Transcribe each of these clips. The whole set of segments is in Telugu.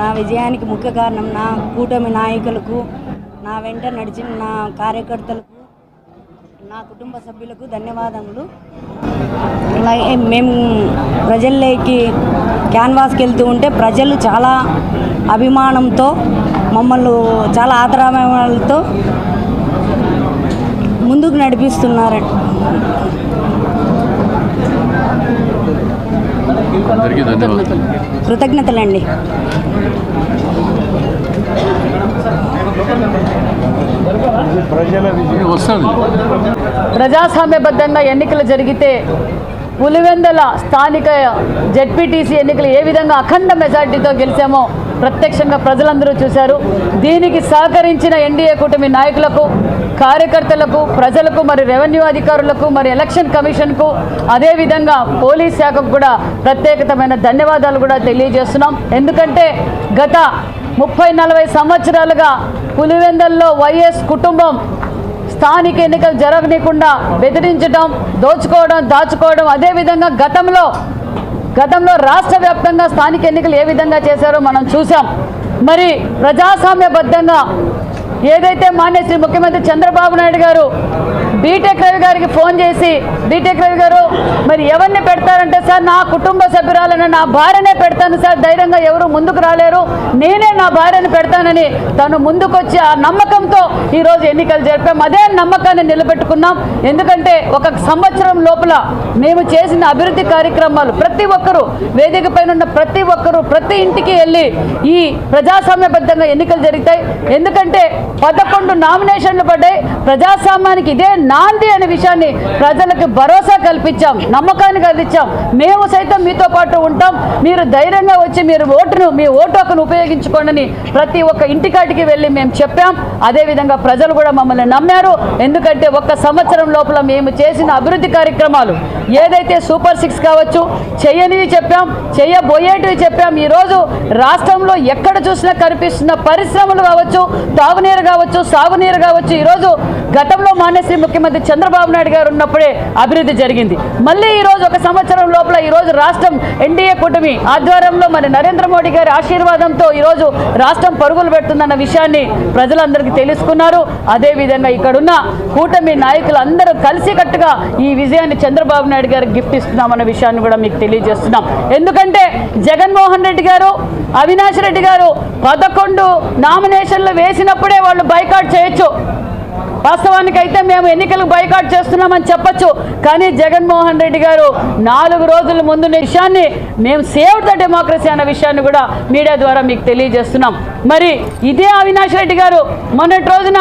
నా విజయానికి ముఖ్య కారణం నా కూటమి నాయకులకు నా వెంట నడిచిన నా కార్యకర్తలకు నా కుటుంబ సభ్యులకు ధన్యవాదములు. అలాగే మేము ప్రజల్లోకి క్యాన్వాస్కి వెళ్తూ ఉంటే ప్రజలు చాలా అభిమానంతో మమ్మల్ని చాలా ఆదరాభిమానాలతో ముందుకు నడిపిస్తున్నారు అందరికీ ధన్యవాదాలు. కృతజ్ఞతలండి. ప్రజాస్వామ్యబద్ధంగా ఎన్నికలు జరిగితే పులివెందల స్థానిక జెడ్పీటీసీ ఎన్నికలు ఏ విధంగా అఖండ మెజార్టీతో గెలిచామో ప్రత్యక్షంగా ప్రజలందరూ చూశారు. దీనికి సహకరించిన ఎన్డీఏ కూటమి నాయకులకు కార్యకర్తలకు ప్రజలకు మరి రెవెన్యూ అధికారులకు మరి ఎలక్షన్ కమిషన్కు అదేవిధంగా పోలీస్ శాఖకు కూడా ప్రత్యేకతమైన ధన్యవాదాలు కూడా తెలియజేస్తున్నాం. ఎందుకంటే గత ముప్పై నలభై సంవత్సరాలుగా పులివెందల్లో వైఎస్ కుటుంబం స్థానిక ఎన్నికలు జరగనీయకుండా బెదిరించడం దోచుకోవడం దాచుకోవడం అదేవిధంగా గతంలో గతంలో రాష్ట్ర వ్యాప్తంగా స్థానిక ఎన్నికలు ఏ విధంగా చేశారో మనం చూసాం మరి ప్రజాస్వామ్యబద్ధంగా ఏదైతే మాన్యశ్రీ ముఖ్యమంత్రి చంద్రబాబు నాయుడు గారు బీటెక్ రవి గారికి ఫోన్ చేసి బీటెక్ రవి గారు మరి ఎవరిని పెడతారంటే సార్ నా కుటుంబ సభ్యురాలను నా భార్యనే పెడతాను సార్ ధైర్యంగా ఎవరు ముందుకు రాలేరు నేనే నా భార్యను పెడతానని తను ముందుకొచ్చి ఆ నమ్మకంతో ఈరోజు ఎన్నికలు జరిపాం. అదే నమ్మకాన్ని నిలబెట్టుకున్నాం. ఎందుకంటే ఒక సంవత్సరం లోపల మేము చేసిన అభివృద్ధి కార్యక్రమాలు ప్రతి ఒక్కరూ వేదిక పైన ఉన్న ప్రతి ఒక్కరూ ప్రతి ఇంటికి వెళ్ళి ఈ ప్రజాస్వామ్యబద్ధంగా ఎన్నికలు జరుగుతాయి. ఎందుకంటే పదకొండు నామినేషన్లు పడ్డాయి. ప్రజాస్వామ్యానికి ఇదే నాంది అనే విషయాన్ని ప్రజలకు భరోసా కల్పించాం. నమ్మకాన్ని కలిగించాం. మేము సైతం మీతో పాటు ఉంటాం. మీరు ధైర్యంగా వచ్చి మీరు ఓటును మీ ఓటు హక్కును ఉపయోగించుకోండి ప్రతి ఒక్క ఇంటికాటికి వెళ్ళి మేము చెప్పాం. అదేవిధంగా ప్రజలు కూడా మమ్మల్ని నమ్మారు. ఎందుకంటే ఒక్క సంవత్సరం లోపల మేము చేసిన అభివృద్ధి కార్యక్రమాలు ఏదైతే సూపర్ సిక్స్ కావచ్చు చేయనివి చెప్పాం చేయబోయేటివి చెప్పాం. ఈరోజు రాష్ట్రంలో ఎక్కడ చూసినా కనిపిస్తున్న పరిశ్రమలు కావచ్చు తాగునీరు కావచ్చు సాగునీరు కావచ్చు ఈరోజు గతంలో మానేశ్రీ ముఖ్యమంత్రి చంద్రబాబు నాయుడు గారు ఉన్నప్పుడే అభివృద్ధి జరిగింది. మళ్ళీ ఈరోజు ఒక సంవత్సరం లోపల ఈరోజు రాష్ట్రం ఎన్డీఏ కూటమి ఆధ్వర్యంలో మరి నరేంద్ర మోడీ గారి ఆశీర్వాదంతో ఈరోజు రాష్ట్రం పరుగులు పెడుతుందన్న విషయాన్ని ప్రజలందరికీ తెలుసుకున్నారు. అదేవిధంగా ఇక్కడున్న కూటమి నాయకులందరూ కలిసికట్టుగా ఈ విజయాన్ని చంద్రబాబు నాయుడు గారికి గిఫ్ట్ ఇస్తున్నామన్న విషయాన్ని కూడా మీకు తెలియజేస్తున్నాం. ఎందుకంటే జగన్మోహన్ రెడ్డి గారు అవినాష్ రెడ్డి గారు పదకొండు నామినేషన్లు వేసినప్పుడే వాళ్ళు బైకాట్ చేయొచ్చు. వాస్తవానికి అయితే మేము ఎన్నికలకు బైకాట్ చేస్తున్నామని చెప్పొచ్చు. కానీ జగన్మోహన్ రెడ్డి గారు నాలుగు రోజుల ముందు విషయాన్ని మేము సేవ్ ద డెమోక్రసీ అన్న విషయాన్ని కూడా మీడియా ద్వారా మీకు తెలియజేస్తున్నాం. మరి ఇదే అవినాష్ రెడ్డి గారు మొన్నటి రోజున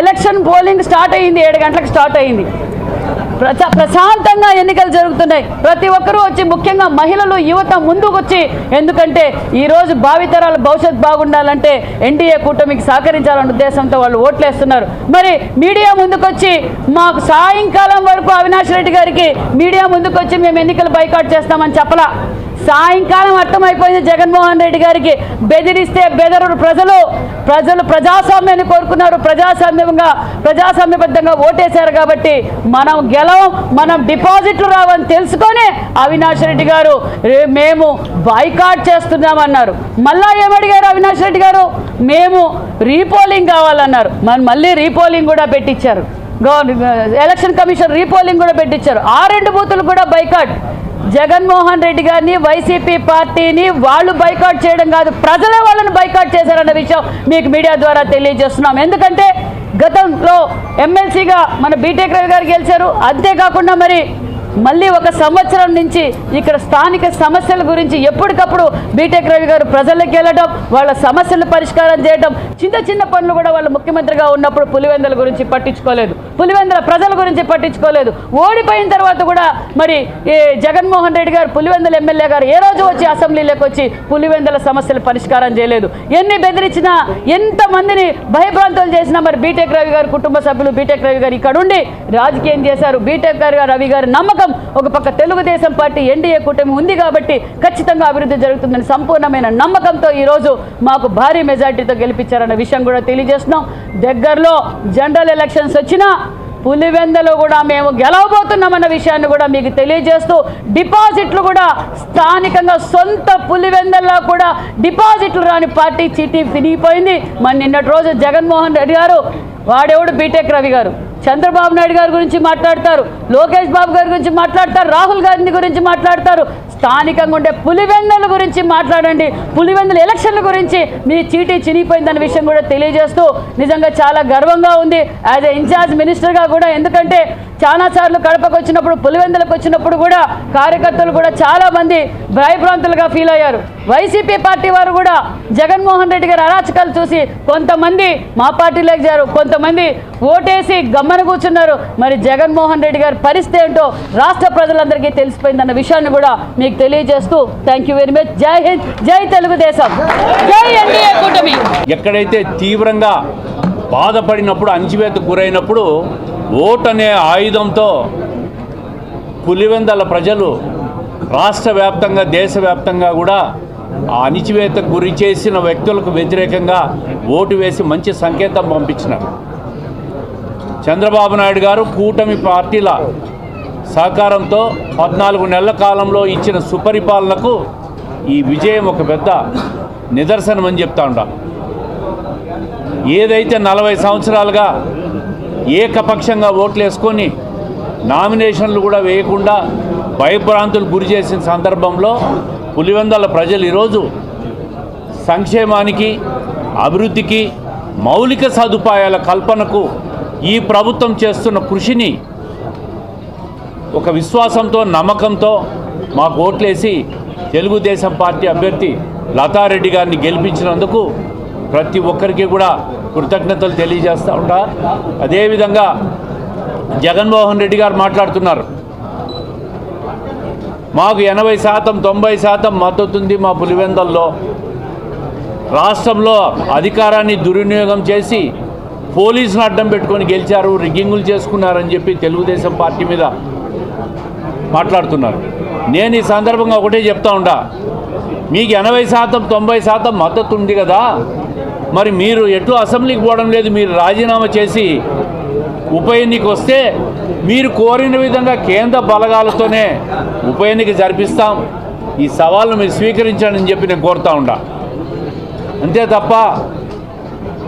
ఎలక్షన్ పోలింగ్ స్టార్ట్ అయ్యింది ఏడు గంటలకు స్టార్ట్ అయ్యింది. ప్రచ ప్రశాంతంగా ఎన్నికలు జరుగుతున్నాయి. ప్రతి ఒక్కరూ వచ్చి ముఖ్యంగా మహిళలు యువత ముందుకు వచ్చి ఎందుకంటే ఈరోజు భావితరాల భవిష్యత్ బాగుండాలంటే ఎన్డీఏ కూటమికి సహకరించాలన్న ఉద్దేశంతో వాళ్ళు ఓట్లేస్తున్నారు. మరి మీడియా ముందుకొచ్చి మాకు సాయంకాలం వరకు అవినాష్ రెడ్డి గారికి మీడియా ముందుకొచ్చి మేము ఎన్నికలు బైకాట్ చేస్తామని చెప్పలా? సాయంకాలం అర్థమైపోయింది జగన్మోహన్ రెడ్డి గారికి. బెదిరిస్తే బెదరు ప్రజలు. ప్రజలు ప్రజాస్వామ్యాన్ని కోరుకున్నారు. ప్రజాస్వామ్యంగా ప్రజాస్వామ్యబద్ధంగా ఓటేశారు కాబట్టి మనం గెలవం మనం డిపాజిట్లు రావని తెలుసుకొని అవినాష్ రెడ్డి గారు మేము బాయ్కాట్ చేస్తున్నామన్నారు. మళ్ళా ఏమడిగారు అవినాష్ రెడ్డి గారు? మేము రీపోలింగ్ కావాలన్నారు. మరి మళ్ళీ రీపోలింగ్ కూడా పెట్టించారు గవర్న ఎలక్షన్ కమిషన్ రీపోలింగ్ కూడా పెట్టించారు ఆ రెండు బూతులు కూడా బైకాట్. జగన్మోహన్ రెడ్డి గారిని వైసీపీ పార్టీని వాళ్ళు బైకాట్ చేయడం కాదు ప్రజలే వాళ్ళని బైకాట్ చేశారన్న విషయం మీకు మీడియా ద్వారా తెలియజేస్తున్నాం. ఎందుకంటే గతంలో ఎమ్మెల్సీగా మన బీటెక్ రవి గారు గెలిచారు. అంతేకాకుండా మరి మళ్ళీ ఒక సంవత్సరం నుంచి ఇక్కడ స్థానిక సమస్యల గురించి ఎప్పటికప్పుడు బీటెక్ రవి గారు ప్రజలకు వెళ్ళడం వాళ్ళ సమస్యలు పరిష్కారం చేయడం చిన్న చిన్న పనులు కూడా వాళ్ళు ముఖ్యమంత్రిగా ఉన్నప్పుడు పులివెందుల గురించి పట్టించుకోలేదు. పులివెందుల ప్రజల గురించి పట్టించుకోలేదు. ఓడిపోయిన తర్వాత కూడా మరి ఈ జగన్మోహన్ రెడ్డి గారు పులివెందుల ఎమ్మెల్యే గారు ఏ రోజు వచ్చి అసెంబ్లీలోకి వచ్చి పులివెందుల సమస్యలు పరిష్కారం చేయలేదు. ఎన్ని బెదిరించినా ఎంతమందిని భయభ్రాంతులు చేసినా మరి బీటెక్ రవి గారు కుటుంబ సభ్యులు బీటెక్ రవి గారు ఇక్కడ ఉండి రాజకీయం చేశారు. బీటెక్ గారు రవి గారు నమ్మకం ఒక పక్క తెలుగుదేశం పార్టీ ఎన్డీఏ కూటమి ఉంది కాబట్టి ఖచ్చితంగా అభివృద్ధి జరుగుతుందని సంపూర్ణమైన నమ్మకంతో ఈరోజు మాకు భారీ మెజార్టీతో గెలిపించారన్న విషయం కూడా తెలియజేస్తున్నాం. దగ్గరలో జనరల్ ఎలక్షన్స్ వచ్చినా పులివెందలో కూడా మేము గెలవబోతున్నామన్న విషయాన్ని కూడా మీకు తెలియజేస్తూ డిపాజిట్లు కూడా స్థానికంగా సొంత పులివెందల్లో కూడా డిపాజిట్లు రాని పార్టీ చీటీ తినిగిపోయింది మరి నిన్నటి రోజు జగన్మోహన్ రెడ్డి గారు వాడెవడు? బీటెక్ రవి గారు. చంద్రబాబు నాయుడు గారి గురించి మాట్లాడతారు లోకేష్ బాబు గారి గురించి మాట్లాడతారు రాహుల్ గాంధీ గురించి మాట్లాడతారు. స్థానికంగా ఉండే పులివెందుల గురించి మాట్లాడండి. పులివెందుల ఎలక్షన్ల గురించి మీ చీటీ చినిగిపోయిందన్న విషయం కూడా తెలియజేస్తూ నిజంగా చాలా గర్వంగా ఉంది. యాజ్ ఎ ఇన్ఛార్జ్ మినిస్టర్గా కూడా ఎందుకంటే చాలా సార్లు కడపకు వచ్చినప్పుడు పులివెందులకు వచ్చినప్పుడు కూడా కార్యకర్తలు కూడా చాలామంది భయభ్రాంతులుగా ఫీల్ అయ్యారు. వైసీపీ పార్టీ వారు కూడా జగన్మోహన్ రెడ్డి గారి అరాచకాలు చూసి కొంతమంది మా పార్టీలోకి జారు కొంతమంది ఓటేసి గమ్మన కూర్చున్నారు. మరి జగన్మోహన్ రెడ్డి గారి పరిస్థితి ఏంటో రాష్ట్ర ప్రజలందరికీ తెలిసిపోయిందన్న విషయాన్ని కూడా మీకు తెలియజేస్తూ థ్యాంక్ యూ వెరీ మచ్ జై హింద్ జై తెలుగుదేశం. జై ఎన్డీఏ కూటమి. ఎక్కడైతే తీవ్రంగా బాధపడినప్పుడు అంచివేత గురైనప్పుడు ఓట్ అనే ఆయుధంతో పులివెందల ప్రజలు రాష్ట్ర వ్యాప్తంగా దేశవ్యాప్తంగా కూడా ఆ అణిచివేతకు గురి చేసిన వ్యక్తులకు వ్యతిరేకంగా ఓటు వేసి మంచి సంకేతం పంపించినారు. చంద్రబాబు నాయుడు గారు కూటమి పార్టీల సహకారంతో పద్నాలుగు నెలల కాలంలో ఇచ్చిన సుపరిపాలనకు ఈ విజయం ఒక పెద్ద నిదర్శనం అని చెప్తా ఉంటా ఏదైతే నలభై సంవత్సరాలుగా ఏకపక్షంగా ఓట్లు వేసుకొని నామినేషన్లు కూడా వేయకుండా భయభ్రాంతులు గురి చేసిన సందర్భంలో పులివెందల ప్రజలు ఈరోజు సంక్షేమానికి అభివృద్ధికి మౌలిక సదుపాయాల కల్పనకు ఈ ప్రభుత్వం చేస్తున్న కృషిని ఒక విశ్వాసంతో నమ్మకంతో మాకు ఓట్లేసి తెలుగుదేశం పార్టీ అభ్యర్థి లతారెడ్డి గారిని గెలిపించినందుకు ప్రతి ఒక్కరికి కూడా కృతజ్ఞతలు తెలియజేస్తూ ఉంటా. అదేవిధంగా జగన్మోహన్ రెడ్డి గారు మాట్లాడుతున్నారు. మాకు ఎనభై శాతం తొంభై శాతం మద్దతు ఉంది మా పులివెందల్లో. రాష్ట్రంలో అధికారాన్ని దుర్వినియోగం చేసి పోలీసును అడ్డం పెట్టుకొని గెలిచారు రిగ్గింగులు చేసుకున్నారని చెప్పి తెలుగుదేశం పార్టీ మీద మాట్లాడుతున్నారు. నేను ఈ సందర్భంగా ఒకటే చెప్తా ఉండా. మీకు ఎనభై శాతం తొంభై శాతం మద్దతు ఉంది కదా. మరి మీరు ఎటు అసెంబ్లీకి పోవడం లేదు మీరు రాజీనామా చేసి ఉప ఎన్నిక వస్తే మీరు కోరిన విధంగా కేంద్ర బలగాలతోనే ఉప ఎన్నిక జరిపిస్తాం. ఈ సవాళ్ళను మీరు స్వీకరించండి అని చెప్పి నేను కోరుతా ఉండా. అంతే తప్ప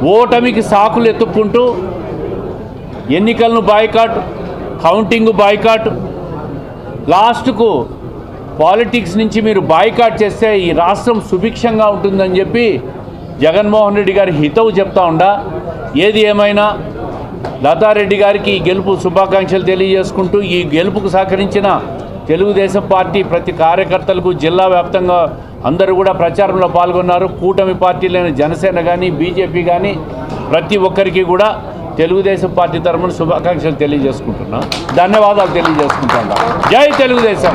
ఓటమికి సాకులు ఎత్తుక్కుంటూ ఎన్నికలను బాయ్కాట్ కౌంటింగ్ బాయ్కాట్. లాస్ట్కు పాలిటిక్స్ నుంచి మీరు బాయ్కాట్ చేస్తే ఈ రాష్ట్రం సుభిక్షంగా ఉంటుందని చెప్పి జగన్మోహన్ రెడ్డి గారి హితవు చెప్తా ఉండా. ఏది ఏమైనా లతారెడ్డి గారికి ఈ గెలుపు శుభాకాంక్షలు తెలియజేసుకుంటూ ఈ గెలుపుకు సహకరించిన తెలుగుదేశం పార్టీ ప్రతి కార్యకర్తలకు జిల్లా వ్యాప్తంగా అందరూ కూడా ప్రచారంలో పాల్గొన్నారు. కూటమి పార్టీలైన జనసేన కానీ బీజేపీ కానీ ప్రతి ఒక్కరికి కూడా తెలుగుదేశం పార్టీ తరఫున శుభాకాంక్షలు తెలియజేసుకుంటున్నా. ధన్యవాదాలు తెలియజేసుకుంటున్నా. జై తెలుగుదేశం!